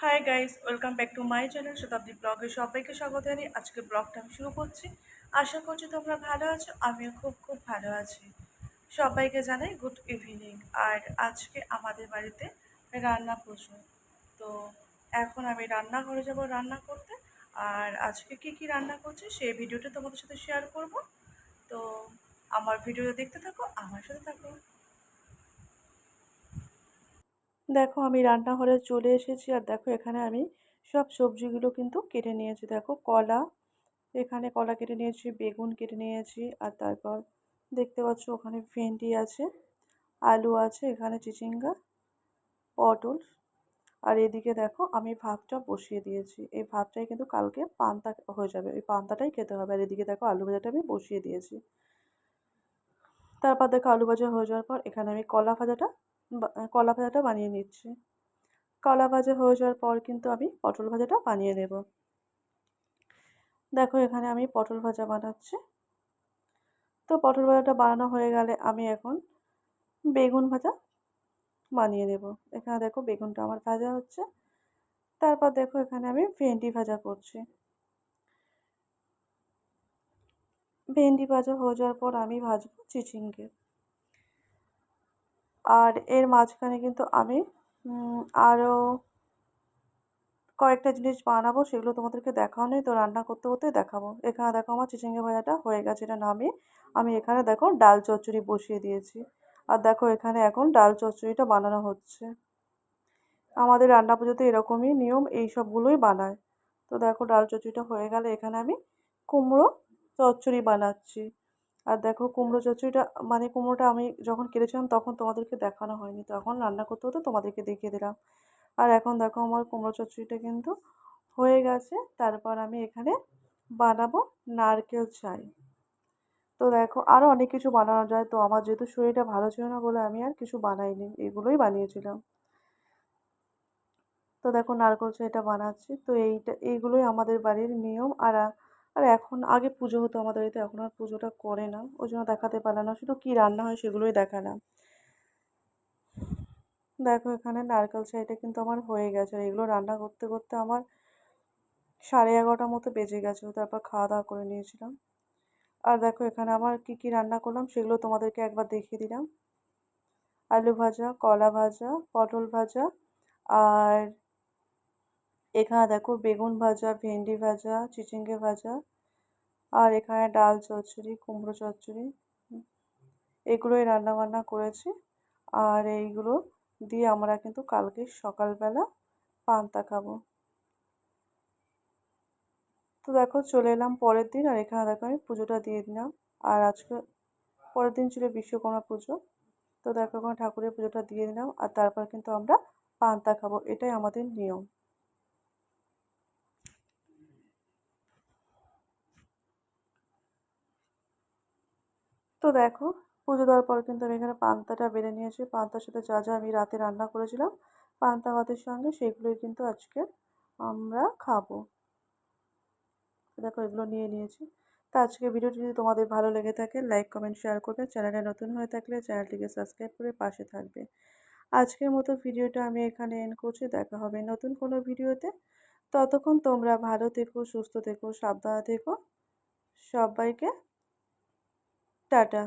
Hi guys welcome back to my channel Shatabdi ব্লগে সবাইকে স্বাগত জানাই আজকে ব্লগটা আমি শুরু করছি। আশা করছি তোমরা ভালো আছো, আমিও খুব খুব ভালো আছি। সবাইকে জানাই গুড ইভিনিং আর আজকে আমাদের বাড়িতে রান্না পুজো তো এখন আমি রান্নাঘরে যাব রান্না করতে। আর আজকে কি কি রান্না করছি সেই ভিডিওটা তোমাদের সাথে শেয়ার করব। তো আমার ভিডিও দেখতে থাকো, আমার সাথে থাকো। দেখো আমি রান্নাঘরে চলে এসেছি আর দেখো এখানে আমি সব সবজিগুলো কিন্তু কেটে নিয়েছি। দেখো কলা, এখানে কলা কেটে নিয়েছি, বেগুন কেটে নিয়েছি আর তারপর দেখতে পাচ্ছ ওখানে ভেন্ডি আছে, আলু আছে, এখানে চিচিঙ্গা, পটল আর এদিকে দেখো আমি ভাতটা বসিয়ে দিয়েছি। এই ভাতটাই কিন্তু কালকে পান্তা হয়ে যাবে, ওই পান্তাটাই খেতে হবে আর এদিকে দেখো আলু ভাজাটা আমি বসিয়ে দিয়েছি। তারপর দেখো আলু ভাজা হয়ে যাওয়ার পর এখানে আমি কলা ভাজাটা কলা ভাজাটা বানিয়ে নিচ্ছি। কলা ভাজা হয়ে যাওয়ার পর কিন্তু আমি পটল ভাজাটা বানিয়ে নেব। দেখো এখানে আমি পটল ভাজা বানাচ্ছি। তো পটল ভাজাটা বানানো হয়ে গেলে আমি এখন বেগুন ভাজা বানিয়ে নেব। এখানে দেখো বেগুনটা আমার ভাজা হচ্ছে। তারপর দেখো এখানে আমি ভেন্ডি ভাজা করছি। ভেন্ডি ভাজা হয়ে যাওয়ার পর আমি ভাজবো চিচিঙ্গে। আর এর মাঝখানে কিন্তু আমি আরও কয়েকটা জিনিস বানাবো, সেগুলো তোমাদেরকে দেখাও নেই। তো রান্না করতে করতে দেখাবো। এখানে দেখো আমার চিচিঙ্গে ভাজাটা হয়ে গেছে, এটা নামিয়ে আমি এখানে দেখো ডাল চচ্চড়ি বসিয়ে দিয়েছি। আর দেখো এখানে এখন ডাল চচ্চড়িটা বানানো হচ্ছে। আমাদের রান্না পুজোতে এরকমই নিয়ম, এই সবগুলোই বানায়। তো দেখো ডাল চচ্চড়িটা হয়ে গেলে এখানে আমি কুমড়ো চচ্চড়ি বানাচ্ছি। আর দেখো কুমড়ো চচ্চড়িটা মানে কুমড়োটা আমি যখন কেটেছিলাম তখন তোমাদেরকে দেখানো হয়নি। তখন রান্না করতে হতো তোমাদেরকে দেখিয়ে দিলাম। আর এখন দেখো আমার কুমড়ো চচ্চড়িটা কিন্তু হয়ে গেছে। তারপর আমি এখানে বানাবো নারকেল চাই তো দেখো আরও অনেক কিছু বানানো যায়। তো আমার যেহেতু শরীরটা ভালো ছিল না বলে আমি আর কিছু বানাইনি, এগুলোই বানিয়েছিলাম। তো দেখো নারকেল চাইটা বানাচ্ছি। তো এইটা, এইগুলোই আমাদের বাড়ির নিয়ম। আর আর এখন আগে পুজো হতো আমাদের বাড়িতে, এখন আর পুজোটা করে না। ওই জন্য দেখাতে পারলাম না। শুধু কী রান্না হয় সেগুলোই দেখালাম। দেখো এখানে নারকেল ছাইটা কিন্তু আমার হয়ে গেছে। এগুলো রান্না করতে করতে আমার সাড়ে এগারোটার মতো বেজে গেছে। তারপর খাওয়া দাওয়া করে নিয়েছিলাম। আর দেখো এখানে আমার কি কি রান্না করলাম সেগুলো তোমাদেরকে একবার দেখিয়ে দিলাম। আলু ভাজা, কলা ভাজা, পটল ভাজা, আর এখানে দেখো বেগুন ভাজা, ভেন্ডি ভাজা, চিচিঙ্গে ভাজা, আর এখানে ডাল চচ্চড়ি, কুমড়ো চচ্চড়ি। এগুলোই রান্নাবান্না করেছি। আর এইগুলো দিয়ে আমরা কিন্তু কালকে সকালবেলা পান্তা খাব। তো দেখো চলে এলাম পরের দিন, আর এখানে দেখো আমি পুজোটা দিয়ে দিলাম। আর আজকে, পরের দিন ছিল বিশ্বকর্মা পুজো। তো দেখো এখন ঠাকুরের পুজোটা দিয়ে দিলাম, আর তারপর কিন্তু আমরা পান্তা খাব। এটাই আমাদের নিয়ম। তো দেখো, পুজো দেওয়ার পর কিন্তু আমি এখানে পান্তাটা বেড়ে নিয়েছি। পান্তার সাথে যা যা আমি রাতে রান্না করেছিলাম, পান্তা ভাতের সঙ্গে সেগুলোই কিন্তু আজকে আমরা খাব। দেখো, এগুলো নিয়ে নিয়েছি। তা আজকে ভিডিওটি যদি তোমাদের ভালো লেগে থাকে লাইক কমেন্ট শেয়ার করবে। চ্যানেলে নতুন হয়ে থাকলে চ্যানেলটিকে সাবস্ক্রাইব করে পাশে থাকবে। আজকের মতো ভিডিওটা আমি এখানে এন্ড করছি। দেখা হবে নতুন কোনো ভিডিওতে। ততক্ষণ তোমরা ভালো থেকো, সুস্থ থেকো, সাবধানে থেকো। সবাইকে টাটা।